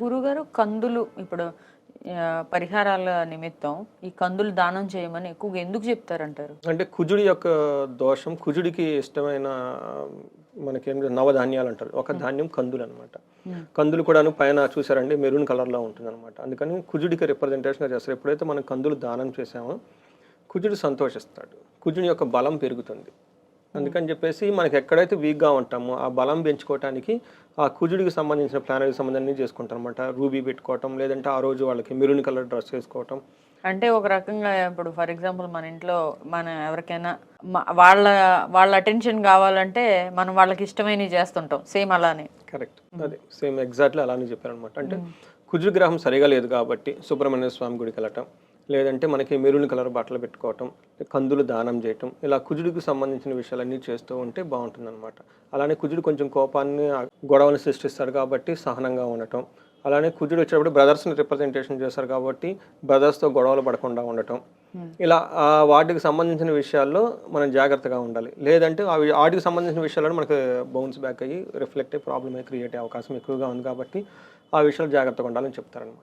గురుగారు కందులు ఇప్పుడు పరిహారాల నిమిత్తం ఈ కందులు దానం చేయమని ఎక్కువగా ఎందుకు చెప్తారంటారు? అంటే కుజుడి యొక్క దోషం కుజుడికి ఇష్టమైన మనకేం నవధాన్యాలు అంటారు. ఒక ధాన్యం కందులు అనమాట కందులు కూడాను పైన చూసారండి మెరూన్ కలర్లో ఉంటుంది అనమాట అందుకని కుజుడికి రిప్రజెంటేషన్ చేస్తారు. ఎప్పుడైతే మనం కందులు దానం చేసామో కుజుడు సంతోషిస్తాడు. కుజుడి యొక్క బలం పెరుగుతుంది. అందుకని చెప్పేసి మనకి ఎక్కడైతే వీక్గా ఉంటామో ఆ బలం పెంచుకోవటానికి ఆ కుజుడికి సంబంధించిన ప్లానరీ సంబంధాన్ని చేసుకుంటాం అనమాట రూబీ పెట్టుకోవటం లేదంటే ఆ రోజు వాళ్ళకి మెరూన్ కలర్ డ్రెస్ వేసుకోవటం. అంటే ఒక రకంగా ఇప్పుడు ఫర్ ఎగ్జాంపుల్ మన ఇంట్లో మన ఎవరికైనా వాళ్ళ వాళ్ళ అటెన్షన్ కావాలంటే మనం వాళ్ళకి ఇష్టమైనవి చేస్తుంటాం. సేమ్ అలానే. కరెక్ట్. అదే సేమ్ ఎగ్జాక్ట్లీ అలానే చెప్పారు అనమాట అంటే కుజుడు గ్రహం సరిగా లేదు కాబట్టి సుబ్రహ్మణ్య స్వామి గుడికి వెళ్ళటం లేదంటే మనకి మెరూన్ కలర్ బట్టలు పెట్టుకోవటం కందులు దానం చేయటం ఇలా కుజుడికి సంబంధించిన విషయాలన్నీ చేస్తూ ఉంటే బాగుంటుంది అనమాట అలానే కుజుడు కొంచెం కోపాన్ని ఆ గొడవని సృష్టిస్తాడు కాబట్టి సహనంగా ఉండటం. అలానే కుజుడు వచ్చేటప్పుడు బ్రదర్స్ని రిప్రజెంటేషన్ చేస్తారు కాబట్టి బ్రదర్స్తో గొడవలు పడకుండా ఉండటం. ఇలా ఆ వాటికి సంబంధించిన విషయాల్లో మనం జాగ్రత్తగా ఉండాలి. లేదంటే అవి వాటికి సంబంధించిన విషయాల్లో మనకి బౌన్స్ బ్యాక్ అయ్యి రిఫ్లెక్ట్ అయ్యి ప్రాబ్లమ్ క్రియేట్ అయ్యే అవకాశం ఎక్కువగా ఉంది కాబట్టి ఆ విషయాలు జాగ్రత్తగా ఉండాలని చెప్తారనమాట